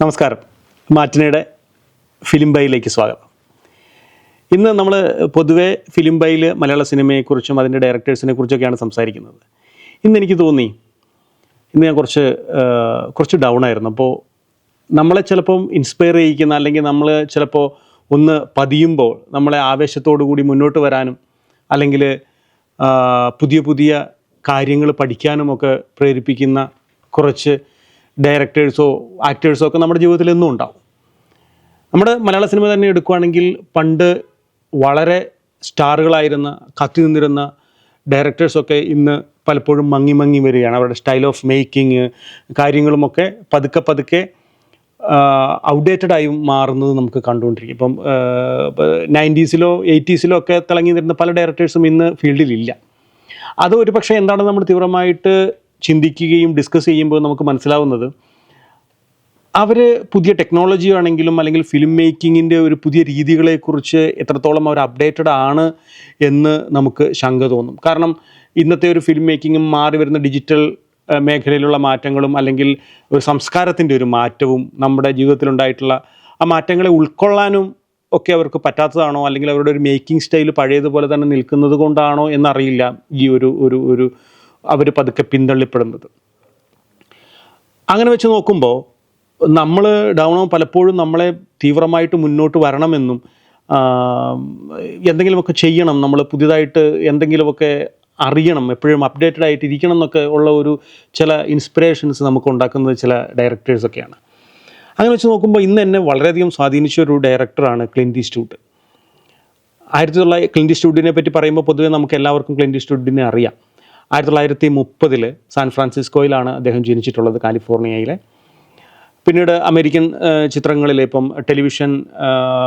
നമസ്കാരം. മാറ്റിനയുടെ ഫിലിം ബൈയിലേക്ക് സ്വാഗതം. ഇന്ന് നമ്മൾ പൊതുവെ ഫിലിം ബൈയിൽ മലയാള സിനിമയെക്കുറിച്ചും അതിന്റെ ഡയറക്ടേഴ്സിനെ കുറിച്ചൊക്കെയാണ് സംസാരിക്കുന്നത്. ഇന്ന് എനിക്ക് തോന്നി ഇന്ന് ഞാൻ കുറച്ച് കുറച്ച് ഡൗൺ ആയിരുന്നു. അപ്പോൾ നമ്മളെ ചിലപ്പം ഇൻസ്പയർ ചെയ്യിക്കുന്ന അല്ലെങ്കിൽ നമ്മൾ ചിലപ്പോൾ ഒന്ന് പതിയുമ്പോൾ നമ്മളെ ആവേശത്തോടു കൂടി മുന്നോട്ട് വരാനും അല്ലെങ്കിൽ പുതിയ പുതിയ കാര്യങ്ങൾ പഠിക്കാനുമൊക്കെ പ്രേരിപ്പിക്കുന്ന കുറച്ച് ഡയറക്ടേഴ്സോ ആക്ടേഴ്സോ ഒക്കെ നമ്മുടെ ജീവിതത്തിൽ എന്നും ഉണ്ടാവും. നമ്മുടെ മലയാള സിനിമ തന്നെ എടുക്കുകയാണെങ്കിൽ പണ്ട് വളരെ സ്റ്റാറുകളായിരുന്ന കത്തി നിന്നിരുന്ന ഡയറക്ടേഴ്സൊക്കെ ഇന്ന് പലപ്പോഴും മങ്ങി മങ്ങി വരികയാണ്. അവരുടെ സ്റ്റൈൽ ഓഫ് മേക്കിംഗ് കാര്യങ്ങളുമൊക്കെ പതുക്കെ പതുക്കെ ഔട്ട്ഡേറ്റഡ് ആയി മാറുന്നത് നമുക്ക് കണ്ടുകൊണ്ടിരിക്കും. ഇപ്പം നയന്റീസിലോ എയ്റ്റീസിലോ ഒക്കെ തിളങ്ങി നിന്നിരുന്ന പല ഡയറക്ടേഴ്സും ഇന്ന് ഫീൽഡിലില്ല അത് ഒരു പക്ഷേ എന്താണ് നമ്മൾ തീവ്രമായിട്ട് ചിന്തിക്കുകയും ഡിസ്കസ് ചെയ്യുമ്പോൾ നമുക്ക് മനസ്സിലാവുന്നത് അവർ പുതിയ ടെക്നോളജി ആണെങ്കിലും അല്ലെങ്കിൽ ഫിലിം മേക്കിങ്ങിന്റെ ഒരു പുതിയ രീതികളെക്കുറിച്ച് എത്രത്തോളം അവർ അപ്ഡേറ്റഡ് ആണ് എന്ന് നമുക്ക് ശങ്ക തോന്നും. കാരണം ഇന്നത്തെ ഒരു ഫിലിം മേക്കിങ്ങും മാറി വരുന്ന ഡിജിറ്റൽ മേഖലയിലുള്ള മാറ്റങ്ങളും അല്ലെങ്കിൽ ഒരു സംസ്കാരത്തിന്റെ ഒരു മാറ്റവും നമ്മുടെ ജീവിതത്തിലുണ്ടായിട്ടുള്ള ആ മാറ്റങ്ങളെ ഉൾക്കൊള്ളാനും ഒക്കെ അവർക്ക് പറ്റാത്തതാണോ? അല്ലെങ്കിൽ അവരുടെ ഒരു മേക്കിംഗ് സ്റ്റൈൽ പഴയതുപോലെ തന്നെ നിൽക്കുന്നത് കൊണ്ടാണോ എന്നറിയില്ല ഈ ഒരു ഒരു ഒരു അവർ പതുക്കെ പിന്തള്ളിപ്പെടുന്നത്. അങ്ങനെ വെച്ച് നോക്കുമ്പോൾ നമ്മൾ ഡൗൺ പലപ്പോഴും നമ്മളെ തീവ്രമായിട്ട് മുന്നോട്ട് വരണമെന്നും എന്തെങ്കിലുമൊക്കെ ചെയ്യണം നമ്മൾ പുതിയതായിട്ട് എന്തെങ്കിലുമൊക്കെ അറിയണം എപ്പോഴും അപ്ഡേറ്റഡ് ആയിട്ട് ഇരിക്കണം എന്നൊക്കെ ഉള്ള ഒരു ചില ഇൻസ്പിറേഷൻസ് നമുക്ക് ഉണ്ടാക്കുന്നത് ചില ഡയറക്ടേഴ്സൊക്കെയാണ് അങ്ങനെ വെച്ച് നോക്കുമ്പോൾ ഇന്ന് എന്നെ വളരെയധികം സ്വാധീനിച്ച ഒരു ഡയറക്ടറാണ് ക്ലിന്റി സ്റ്റൂട്ട് ആയിരത്തി തൊള്ളായിരത്തി ക്ലിന്റി സ്റ്റൂഡിനെ പറ്റി പറയുമ്പോൾ പൊതുവേ നമുക്ക് എല്ലാവർക്കും ക്ലിന്റി സ്റ്റൂഡിനെ അറിയാം. ആയിരത്തി തൊള്ളായിരത്തി മുപ്പതിൽ സാൻ ഫ്രാൻസിസ്കോയിലാണ് അദ്ദേഹം ജനിച്ചിട്ടുള്ളത് കാലിഫോർണിയയിലെ. പിന്നീട് അമേരിക്കൻ ചിത്രങ്ങളിൽ ഇപ്പം ടെലിവിഷൻ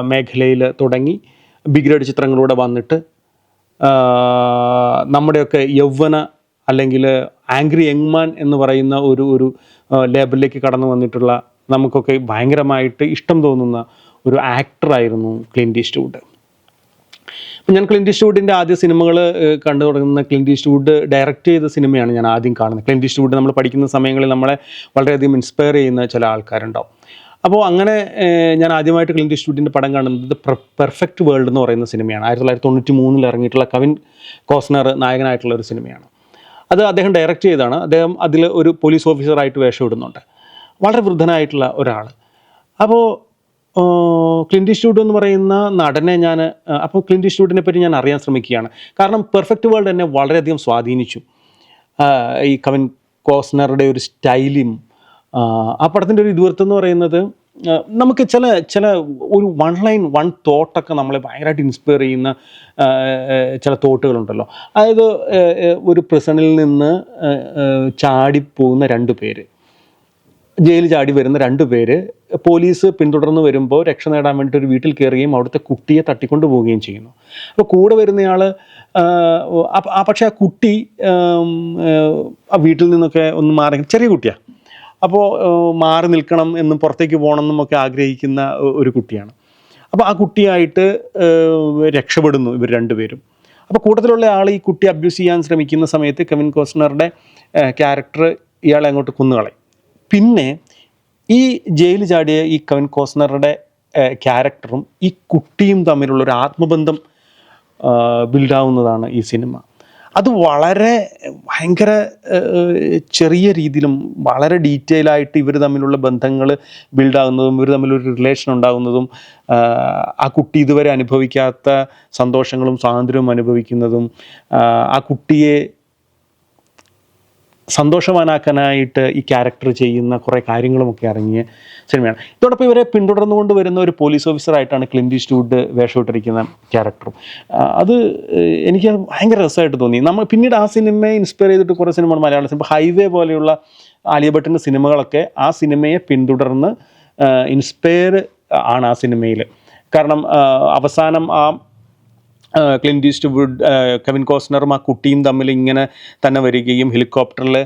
മേഖലയിൽ തുടങ്ങി ബിഗ് ഗ്രേഡ് ചിത്രങ്ങളിലൂടെ വന്നിട്ട് നമ്മുടെയൊക്കെ യൗവന അല്ലെങ്കിൽ ആംഗ്രി യങ്മാൻ എന്ന് പറയുന്ന ഒരു ഒരു ലേബലിലേക്ക് കടന്നു വന്നിട്ടുള്ള നമുക്കൊക്കെ ഭയങ്കരമായിട്ട് ഇഷ്ടം തോന്നുന്ന ഒരു ആക്ടറായിരുന്നു ക്ലിൻഡി സ്റ്റൂഡ് ഞാൻ ക്ലിന്റി സ്റ്റൂഡിന്റെ ആദ്യ സിനിമകൾ കണ്ടു തുടങ്ങുന്ന ക്ലിന്റി സ്റ്റൂഡ് ഡയറക്റ്റ് ചെയ്ത സിനിമയാണ് ഞാൻ ആദ്യം കാണുന്നത്. ക്ലിന്റി സ്റ്റൂഡ് നമ്മൾ പഠിക്കുന്ന സമയങ്ങളിൽ നമ്മളെ വളരെയധികം ഇൻസ്പയർ ചെയ്യുന്ന ചില ആൾക്കാരുണ്ടാവും. അപ്പോൾ അങ്ങനെ ഞാൻ ആദ്യമായിട്ട് ക്ലിന്റി സ്റ്റൂഡിന്റെ പടം കാണുന്നത് പെർഫെക്റ്റ് വേൾഡ് എന്ന് പറയുന്ന സിനിമയാണ്. ആയിരത്തി തൊള്ളായിരത്തി തൊണ്ണൂറ്റി മൂന്നിൽ ഇറങ്ങിയിട്ടുള്ള കവിൻ കോസ്നർ നായകനായിട്ടുള്ള ഒരു സിനിമയാണ്. അത് അദ്ദേഹം ഡയറക്റ്റ് ചെയ്താണ് അദ്ദേഹം അതിൽ ഒരു പോലീസ് ഓഫീസറായിട്ട് വേഷം ഇടുന്നുണ്ട് വളരെ വൃദ്ധനായിട്ടുള്ള ഒരാൾ അപ്പോൾ ക്ലിന്റി സ്റ്റൂഡ് എന്ന് പറയുന്ന നടനെ ഞാൻ അപ്പോൾ ക്ലിന്റി സ്റ്റൂഡിനെ പറ്റി ഞാൻ അറിയാൻ ശ്രമിക്കുകയാണ്. കാരണം പെർഫെക്റ്റ് വേൾഡ് എന്നെ വളരെയധികം സ്വാധീനിച്ചു. ഈ കവിൻ കോസ്നറുടെ ഒരു സ്റ്റൈലും ആ, പടത്തിന്റെ ഒരു ഇതിവൃത്തം എന്ന് പറയുന്നത് നമുക്ക് ചില ചില ഒരു വൺ ലൈൻ വൺ തോട്ടൊക്കെ നമ്മളെ ഭയങ്കരമായിട്ട് ഇൻസ്പയർ ചെയ്യുന്ന ചില തോട്ടുകളുണ്ടല്ലോ. അതായത് ഒരു പ്രസണിൽ നിന്ന് ചാടി പോകുന്ന ചാടിപ്പോകുന്ന രണ്ട് പേര്. ജയിലിൽ ചാടി വരുന്ന രണ്ട് പേര് പോലീസ് പിന്തുടർന്ന് വരുമ്പോൾ രക്ഷ നേടാൻ വേണ്ടിയിട്ട് ഒരു വീട്ടിൽ കയറുകയും അവിടുത്തെ കുട്ടിയെ തട്ടിക്കൊണ്ടു പോവുകയും ചെയ്യുന്നു. അപ്പോൾ കൂടെ വരുന്നയാൾ ആ പക്ഷേ ആ കുട്ടി ആ, വീട്ടിൽ നിന്നൊക്കെ ഒന്ന് മാറി ചെറിയ കുട്ടിയാണ് അപ്പോൾ മാറി നിൽക്കണം എന്നും പുറത്തേക്ക് പോകണം എന്നും ഒക്കെ ആഗ്രഹിക്കുന്ന ഒരു കുട്ടിയാണ്. അപ്പോൾ ആ കുട്ടിയായിട്ട് രക്ഷപ്പെടുന്നു ഇവർ രണ്ടുപേരും. അപ്പോൾ കൂട്ടത്തിലുള്ള ആൾ ഈ കുട്ടി അബ്യൂസ് ചെയ്യാൻ ശ്രമിക്കുന്ന സമയത്ത് കെവിൻ കോസ്നറുടെ ക്യാരക്ടർ ഇയാളെ അങ്ങോട്ട് കുന്നുകളയും. പിന്നെ ഈ ജയിൽ ചാടിയ ഈ കവിൻ കോസ്നറുടെ ക്യാരക്ടറും ഈ കുട്ടിയും തമ്മിലുള്ള ഒരു ആത്മബന്ധം ബിൽഡാവുന്നതാണ് ഈ സിനിമ. അത് വളരെ ഭയങ്കര ചെറിയ രീതിയിലും വളരെ ഡീറ്റെയിൽ ആയിട്ട് ഇവർ തമ്മിലുള്ള ബന്ധങ്ങൾ ബിൽഡാകുന്നതും ഇവർ തമ്മിലൊരു റിലേഷൻ ഉണ്ടാകുന്നതും ആ കുട്ടി ഇതുവരെ അനുഭവിക്കാത്ത സന്തോഷങ്ങളും സ്വാതന്ത്ര്യവും അനുഭവിക്കുന്നതും ആ കുട്ടിയെ സന്തോഷവാനാക്കാനായിട്ട് ഈ ക്യാരക്ടർ ചെയ്യുന്ന കുറേ കാര്യങ്ങളുമൊക്കെ ഇറങ്ങിയ സിനിമയാണ്. ഇതോടൊപ്പം ഇവരെ പിന്തുടർന്നുകൊണ്ട് വരുന്ന ഒരു പോലീസ് ഓഫീസറായിട്ടാണ് ക്ലിൻഡി സ്റ്റൂഡ് വേഷമിട്ടിരിക്കുന്ന ക്യാരക്ടറും. അത് എനിക്ക് ഭയങ്കര രസമായിട്ട് തോന്നി. നമ്മൾ പിന്നീട് ആ സിനിമയെ ഇൻസ്പയർ ചെയ്തിട്ട് കുറേ സിനിമകൾ മലയാള സിനിമ ഹൈവേ പോലെയുള്ള ആലിയ ഭട്ടിന്റെ സിനിമകളൊക്കെ ആ സിനിമയെ പിന്തുടർന്ന് ഇൻസ്പയർ ആണ് ആ സിനിമയിൽ. കാരണം അവസാനം ആ, ക്ലിന്റ് ഈസ്റ്റ് വുഡ് കെവിൻ കോസ്നറും ആ കുട്ടിയും തമ്മിൽ ഇങ്ങനെ തന്നെ വരികയും ഹെലികോപ്റ്ററിൽ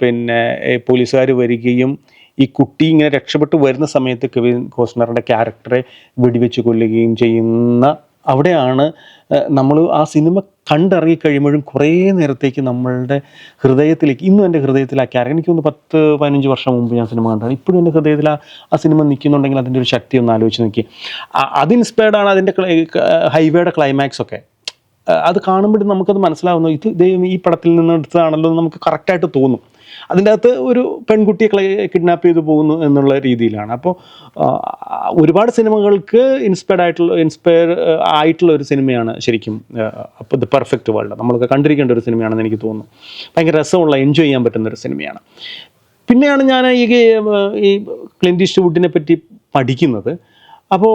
പിന്നെ പോലീസുകാർ വരികയും ഈ കുട്ടി ഇങ്ങനെ രക്ഷപ്പെട്ട് വരുന്ന സമയത്ത് കെവിൻ കോസ്നറിന്റെ ക്യാരക്ടറെ വെടിവെച്ച് കൊല്ലുകയും ചെയ്യുന്ന അവിടെയാണ് നമ്മൾ ആ സിനിമ കണ്ടിറങ്ങി കഴിയുമ്പോഴും കുറേ നേരത്തേക്ക് നമ്മളുടെ ഹൃദയത്തിലേക്ക് ഇന്നും എന്റെ ഹൃദയത്തിൽ ആ ക്യാരക്ടർ എനിക്ക് തോന്നുന്നു പത്ത് പതിനഞ്ച് വർഷം മുമ്പ് ഞാൻ സിനിമ കണ്ടതാണ്. ഇപ്പോഴും എന്റെ ഹൃദയത്തിൽ ആ സിനിമ നിൽക്കുന്നുണ്ടെങ്കിൽ അതിന്റെ ഒരു ശക്തി ഒന്ന് ആലോചിച്ച് നോക്കി. അത് ഇൻസ്പയർഡ് ആണ് അതിന്റെ ഹൈവേയുടെ ക്ലൈമാക്സ് ഒക്കെ. അത് കാണുമ്പോഴും നമുക്കത് മനസ്സിലാവുന്നു ഇത് ഈ പടത്തിൽ നിന്ന് എടുത്തതാണല്ലോ നമുക്ക് കറക്റ്റായിട്ട് തോന്നും. അതിന്റെ അകത്ത് ഒരു പെൺകുട്ടിയെ കിഡ്നാപ്പ് ചെയ്തു പോകുന്നു എന്നുള്ള രീതിയിലാണ്. അപ്പോൾ ഒരുപാട് സിനിമകൾക്ക് ഇൻസ്പയർഡ് ആയിട്ടുള്ള ഇൻസ്പയർ ആയിട്ടുള്ള ഒരു സിനിമയാണ് ശരിക്കും അപ്പോൾ ദ പെർഫെക്റ്റ് വേൾഡ് നമ്മളൊക്കെ കണ്ടിരിക്കേണ്ട ഒരു സിനിമയാണെന്ന് എനിക്ക് തോന്നുന്നു. ഭയങ്കര രസമുള്ള എൻജോയ് ചെയ്യാൻ പറ്റുന്ന ഒരു സിനിമയാണ്. പിന്നെയാണ് ഞാൻ ഈ ഈ ക്ലിന്റ് വുഡിനെ പറ്റി പഠിക്കുന്നത്. അപ്പോൾ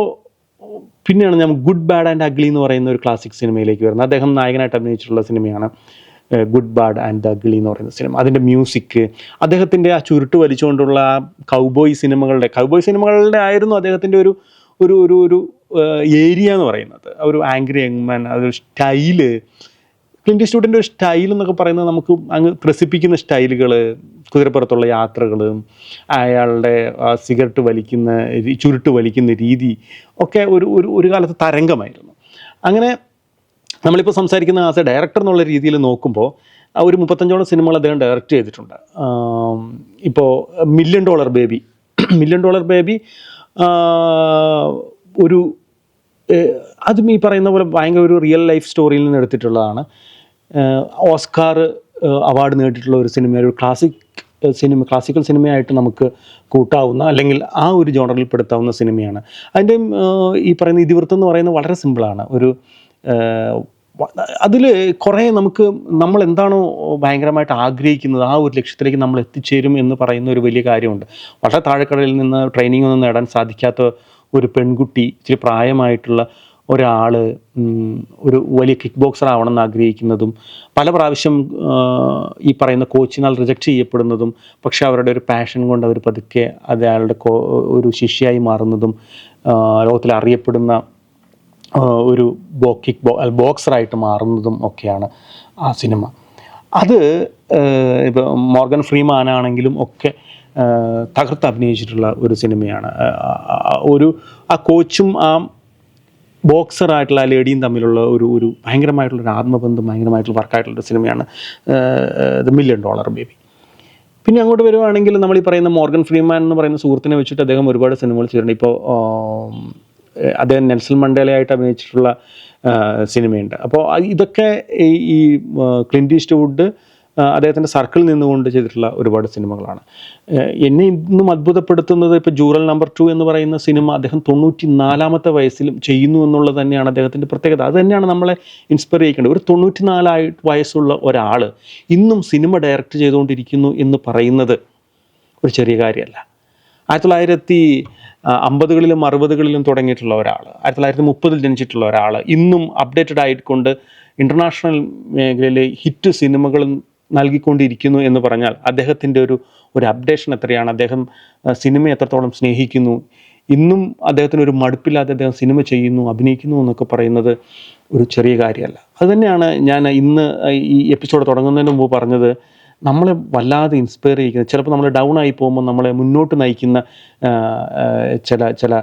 പിന്നെയാണ് ഞാൻ ഗുഡ് ബാഡ് ആൻഡ് അഗ്ലി എന്ന് പറയുന്ന ഒരു ക്ലാസിക് സിനിമയിലേക്ക് വരുന്നത്. അദ്ദേഹം നായകനായിട്ട് അഭിനയിച്ചിട്ടുള്ള സിനിമയാണ്. Good bad and the ugly എന്ന് പറയുന്ന സിനിമ അതിന്റെ മ്യൂസിക് അദ്ദേഹത്തിന്റെ ആ ചുരുട്ട് വലിച്ചുകൊണ്ടുള്ള ആ കൗബോയ് സിനിമകളുടെ കൗബോയ് സിനിമകളുടെ ആയിരുന്നു അദ്ദേഹത്തിന്റെ ഒരു ഒരു ഒരു ഒരു ഏരിയ എന്ന് പറയുന്നത്. ഒരു ആംഗ്രി യങ്മാൻ അതൊരു സ്റ്റൈൽ ക്ലിന്റി സ്റ്റൂഡിന്റെ ഒരു സ്റ്റൈൽ എന്നൊക്കെ പറയുന്നത് നമുക്ക് അങ്ങ് ത്രസിപ്പിക്കുന്ന സ്റ്റൈലുകൾ കുതിരപ്പുറത്തുള്ള യാത്രകൾ അയാളുടെ സിഗരറ്റ് വലിക്കുന്ന ചുരുട്ട് വലിക്കുന്ന രീതി ഒക്കെ ഒരു ഒരു ഒരു കാലത്ത് തരംഗമായിരുന്നു. അങ്ങനെ നമ്മളിപ്പോൾ സംസാരിക്കുന്ന ആസ് എ ഡയറക്ടർ എന്നുള്ള രീതിയിൽ നോക്കുമ്പോൾ ആ ഒരു മുപ്പത്തഞ്ചോളം സിനിമകൾ അദ്ദേഹം ഡയറക്റ്റ് ചെയ്തിട്ടുണ്ട്. ഇപ്പോൾ million dollar baby million dollar baby ഒരു അതും ഈ പറയുന്ന പോലെ ഭയങ്കര ഒരു റിയൽ ലൈഫ് സ്റ്റോറിയിൽ നിന്ന് എടുത്തിട്ടുള്ളതാണ്. ഓസ്കാർ അവാർഡ് നേടിയിട്ടുള്ള ഒരു സിനിമ ഒരു ക്ലാസിക് സിനിമ ക്ലാസിക്കൽ സിനിമയായിട്ട് നമുക്ക് കൂട്ടാവുന്ന അല്ലെങ്കിൽ ആ ഒരു ജോണറിൽ പെടുത്താവുന്ന സിനിമയാണ് അതിന്റെ ഈ പറയുന്ന ഇതിവൃത്തം എന്ന് പറയുന്നത് വളരെ സിമ്പിളാണ് ഒരു അതിൽ കുറേ നമുക്ക് നമ്മൾ എന്താണോ ഭയങ്കരമായിട്ട് ആഗ്രഹിക്കുന്നത് ആ ഒരു ലക്ഷ്യത്തിലേക്ക് നമ്മൾ എത്തിച്ചേരും എന്ന് പറയുന്ന ഒരു വലിയ കാര്യമുണ്ട്. വളരെ താഴെക്കടലിൽ നിന്ന് ട്രെയിനിങ് ഒന്നും നേടാൻ സാധിക്കാത്ത ഒരു പെൺകുട്ടി ഇച്ചിരി പ്രായമായിട്ടുള്ള ഒരാൾ ഒരു വലിയ കിക്ക് ബോക്സർ ആവണം എന്ന് ആഗ്രഹിക്കുന്നതും പല പ്രാവശ്യം ഈ പറയുന്ന കോച്ചിനാൽ റിജക്റ്റ് ചെയ്യപ്പെടുന്നതും പക്ഷേ അവരുടെ ഒരു പാഷൻ കൊണ്ട് അവർ പതുക്കെ അയാളുടെ ഒരു ശിഷ്യയായി മാറുന്നതും ലോകത്തിൽ അറിയപ്പെടുന്ന ഒരു ബോ കിക്ക് ബോ ബോക്സറായിട്ട് മാറുന്നതും ഒക്കെയാണ് ആ സിനിമ. അത് ഇപ്പോൾ മോർഗൻ ഫ്രീമാൻ ആണെങ്കിലും ഒക്കെ തകർത്ത് അഭിനയിച്ചിട്ടുള്ള ഒരു സിനിമയാണ്. ഒരു ആ കോച്ചും ആ ബോക്സറായിട്ടുള്ള ആ ലേഡിയും തമ്മിലുള്ള ഒരു ഒരു ഭയങ്കരമായിട്ടുള്ള ഒരു ആത്മബന്ധം ഭയങ്കരമായിട്ടുള്ള വർക്കായിട്ടുള്ള ഒരു സിനിമയാണ് ദ മില്യൺ ഡോളർ ബേബി പിന്നെ അങ്ങോട്ട് വരുവാണെങ്കിൽ നമ്മൾ ഈ പറയുന്ന മോർഗൻ ഫ്രീമാൻ എന്ന് പറയുന്ന സുഹൃത്തിനെ വെച്ചിട്ട് അദ്ദേഹം ഒരുപാട് സിനിമകൾ ചെയ്തിട്ടുണ്ട്. ഇപ്പോൾ അദ്ദേഹം നെൽസൺ മണ്ടേലയായിട്ട് അഭിനയിച്ചിട്ടുള്ള സിനിമയുണ്ട്. അപ്പോൾ ഇതൊക്കെ ഈ ഈ ക്ലിന്റ് ഈസ്റ്റ്വുഡ് അദ്ദേഹത്തിന്റെ സർക്കിളിൽ നിന്നുകൊണ്ട് ചെയ്തിട്ടുള്ള ഒരുപാട് സിനിമകളാണ്. എന്നെ ഇന്നും അത്ഭുതപ്പെടുത്തുന്നത് ഇപ്പോൾ ജൂറൽ നമ്പർ ടു എന്ന് പറയുന്ന സിനിമ അദ്ദേഹം തൊണ്ണൂറ്റി നാലാമത്തെ വയസ്സിലും ചെയ്യുന്നു എന്നുള്ളത് തന്നെയാണ് അദ്ദേഹത്തിന്റെ പ്രത്യേകത. അത് തന്നെയാണ് നമ്മളെ ഇൻസ്പയർ ചെയ്യിക്കേണ്ടത്. ഒരു തൊണ്ണൂറ്റി നാലായി വയസ്സുള്ള ഒരാൾ ഇന്നും സിനിമ ഡയറക്റ്റ് ചെയ്തുകൊണ്ടിരിക്കുന്നു എന്ന് പറയുന്നത് ഒരു ചെറിയ കാര്യമല്ല. ആയിരത്തി തൊള്ളായിരത്തി അമ്പതുകളിലും അറുപതുകളിലും തുടങ്ങിയിട്ടുള്ള ഒരാൾ ആയിരത്തി തൊള്ളായിരത്തി മുപ്പതിൽ ജനിച്ചിട്ടുള്ള ഒരാൾ ഇന്നും അപ്ഡേറ്റഡ് ആയിക്കൊണ്ട് ഇന്റർനാഷണൽ മേഖലയിലെ ഹിറ്റ് സിനിമകളും നൽകിക്കൊണ്ടിരിക്കുന്നു എന്ന് പറഞ്ഞാൽ അദ്ദേഹത്തിന്റെ ഒരു ഒരു അപ്ഡേഷൻ എത്രയാണ്? അദ്ദേഹം സിനിമയെ എത്രത്തോളം സ്നേഹിക്കുന്നു? ഇന്നും അദ്ദേഹത്തിന് ഒരു മടുപ്പില്ലാതെ അദ്ദേഹം സിനിമ ചെയ്യുന്നു അഭിനയിക്കുന്നു എന്നൊക്കെ പറയുന്നത് ഒരു ചെറിയ കാര്യമല്ല. അതുതന്നെയാണ് ഞാൻ ഇന്ന് ഈ എപ്പിസോഡ് തുടങ്ങുന്നതിന് മുമ്പ് പറഞ്ഞത്. നമ്മളെ വല്ലാതെ ഇൻസ്പയർ ചെയ്യിക്കുന്ന ചിലപ്പോൾ നമ്മൾ ഡൗൺ ആയി പോകുമ്പോൾ നമ്മളെ മുന്നോട്ട് നയിക്കുന്ന ചില ചില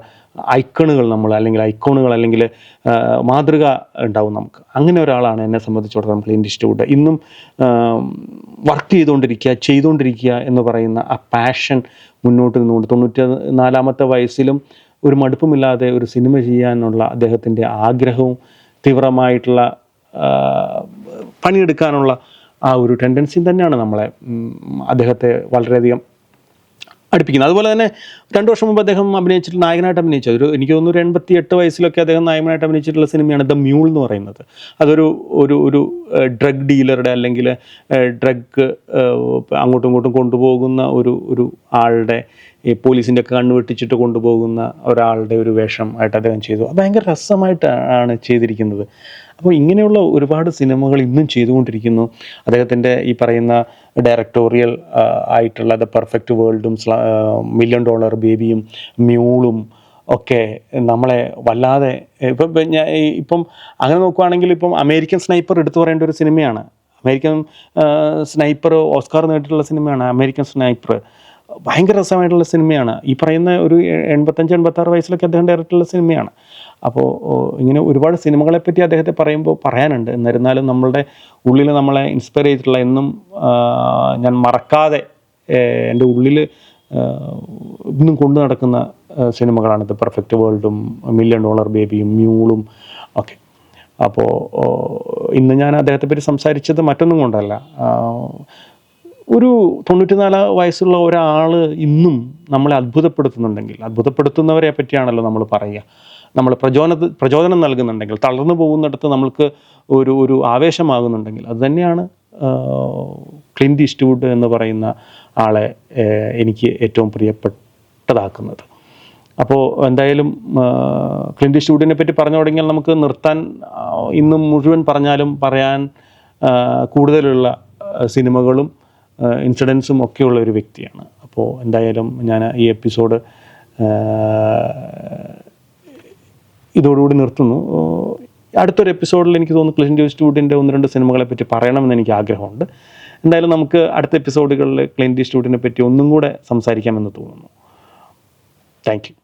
ഐക്കണുകൾ നമ്മൾ അല്ലെങ്കിൽ ഐക്കോണുകൾ അല്ലെങ്കിൽ മാതൃക ഉണ്ടാവും നമുക്ക്. അങ്ങനെ ഒരാളാണ് എന്നെ സംബന്ധിച്ചിടത്തോളം ക്ലീൻ ഡിസ്റ്റിബ്യൂട്ട് ഇന്നും വർക്ക് ചെയ്തുകൊണ്ടിരിക്കുക ചെയ്തുകൊണ്ടിരിക്കുക എന്ന് പറയുന്ന ആ പാഷൻ മുന്നോട്ട് നിന്നുകൊണ്ട് തൊണ്ണൂറ്റി നാലാമത്തെ വയസ്സിലും ഒരു മടുപ്പുമില്ലാതെ ഒരു സിനിമ ചെയ്യാനുള്ള അദ്ദേഹത്തിന്റെ ആഗ്രഹവും തീവ്രമായിട്ടുള്ള പണിയെടുക്കാനുള്ള ആ ഒരു ടെൻഡൻസി തന്നെയാണ് നമ്മളെ അദ്ദേഹത്തെ വളരെയധികം അടുപ്പിക്കുന്നത്. അതുപോലെ തന്നെ രണ്ടു വർഷം മുമ്പ് അദ്ദേഹം അഭിനയിച്ചിട്ടുള്ള നായകനായിട്ട് അഭിനയിച്ച. ഒരു എനിക്ക് തോന്നുന്നു ഒരു എൺപത്തി എട്ട് വയസ്സിലൊക്കെ അദ്ദേഹം നായകനായിട്ട് അഭിനയിച്ചിട്ടുള്ള സിനിമയാണ് ദ മ്യൂൾ എന്ന് പറയുന്നത്. അതൊരു ഒരു ഒരു ഡ്രഗ് ഡീലറുടെ അല്ലെങ്കിൽ ഡ്രഗ് അങ്ങോട്ടും ഇങ്ങോട്ടും കൊണ്ടുപോകുന്ന ഒരു ഒരു ആളുടെ ഈ പോലീസിന്റെ ഒക്കെ കണ്ണ് വെട്ടിച്ചിട്ട് കൊണ്ടുപോകുന്ന ഒരാളുടെ ഒരു വേഷം ആയിട്ട് അദ്ദേഹം ചെയ്തു. അത് ഭയങ്കര രസമായിട്ടാണ് ചെയ്തിരിക്കുന്നത്. അപ്പോൾ ഇങ്ങനെയുള്ള ഒരുപാട് സിനിമകൾ ഇന്നും ചെയ്തുകൊണ്ടിരിക്കുന്നു. അദ്ദേഹത്തിന്റെ ഈ പറയുന്ന ഡയറക്ടോറിയൽ ആയിട്ടുള്ള ദ പെർഫെക്റ്റ് വേൾഡും മില്യൺ ഡോളർ ബേബിയും മ്യൂളും ഒക്കെ നമ്മളെ വല്ലാതെ ഇപ്പം ഇപ്പം ഞാൻ ഇപ്പം അങ്ങനെ നോക്കുവാണെങ്കിൽ ഇപ്പം അമേരിക്കൻ സ്നൈപ്പർ എടുത്തു പറയേണ്ട ഒരു സിനിമയാണ്. അമേരിക്കൻ സ്നൈപ്പർ ഓസ്കാർ നേടിയിട്ടുള്ള സിനിമയാണ് അമേരിക്കൻ സ്നൈപ്പർ ഭയങ്കര രസമായിട്ടുള്ള സിനിമയാണ്. ഈ പറയുന്ന ഒരു എൺപത്തഞ്ച് എൺപത്താറ് വയസ്സിലൊക്കെ അദ്ദേഹം ഡയറക്റ്റുള്ള സിനിമയാണ്. അപ്പോൾ ഇങ്ങനെ ഒരുപാട് സിനിമകളെ പറ്റി അദ്ദേഹത്തെ പറയുമ്പോൾ പറയാനുണ്ട്. എന്നിരുന്നാലും നമ്മളുടെ ഉള്ളിൽ നമ്മളെ ഇൻസ്പയർ ചെയ്തിട്ടുള്ള എന്നും ഞാൻ മറക്കാതെ എന്റെ ഉള്ളിൽ ഇന്നും കൊണ്ടു നടക്കുന്ന സിനിമകളാണ്. ഇത് പെർഫെക്റ്റ് വേൾഡും മില്യൺ ഡോളർ ബേബിയും മ്യൂളും ഒക്കെ. അപ്പോൾ ഇന്ന് ഞാൻ അദ്ദേഹത്തെ പറ്റി സംസാരിച്ചത് മറ്റൊന്നും കൊണ്ടല്ല. ഒരു തൊണ്ണൂറ്റിനാല് വയസ്സുള്ള ഒരാൾ ഇന്നും നമ്മളെ അത്ഭുതപ്പെടുത്തുന്നുണ്ടെങ്കിൽ അത്ഭുതപ്പെടുത്തുന്നവരെ പറ്റിയാണല്ലോ നമ്മൾ പറയുക. നമ്മൾ പ്രചോദന പ്രചോദനം നൽകുന്നുണ്ടെങ്കിൽ തളർന്നു പോകുന്നിടത്ത് നമ്മൾക്ക് ഒരു ഒരു ആവേശമാകുന്നുണ്ടെങ്കിൽ അത് തന്നെയാണ് ക്ലിന്റ് ഈസ്റ്റ്വുഡ് എന്ന് പറയുന്ന ആളെ എനിക്ക് ഏറ്റവും പ്രിയപ്പെട്ടതാക്കുന്നത്. അപ്പോൾ എന്തായാലും ക്ലിൻഡ് ഈസ്റ്റ്വുഡിനെ പറ്റി പറഞ്ഞു തുടങ്ങിയാൽ നമുക്ക് നിർത്താൻ ഇന്നും മുഴുവൻ പറഞ്ഞാലും പറയാൻ കൂടുതലുള്ള സിനിമകളും ഇൻസിഡൻസും ഒക്കെയുള്ള ഒരു വ്യക്തിയാണ്. അപ്പോൾ എന്തായാലും ഞാൻ ഈ എപ്പിസോഡ് ഇതോടുകൂടി നിർത്തുന്നു. അടുത്തൊരു എപ്പിസോഡിൽ എനിക്ക് തോന്നുന്നു ക്ലിന്റ് ഈസ്റ്റ്വുഡിന്റെ ഒന്ന് രണ്ട് സിനിമകളെ പറ്റി പറയണമെന്ന് എനിക്ക് ആഗ്രഹമുണ്ട്. എന്തായാലും നമുക്ക് അടുത്ത എപ്പിസോഡുകളിൽ ക്ലിന്റ് ഈസ്റ്റ്വുഡിനെ പറ്റി ഒന്നും കൂടെ സംസാരിക്കാമെന്ന് തോന്നുന്നു. Thank you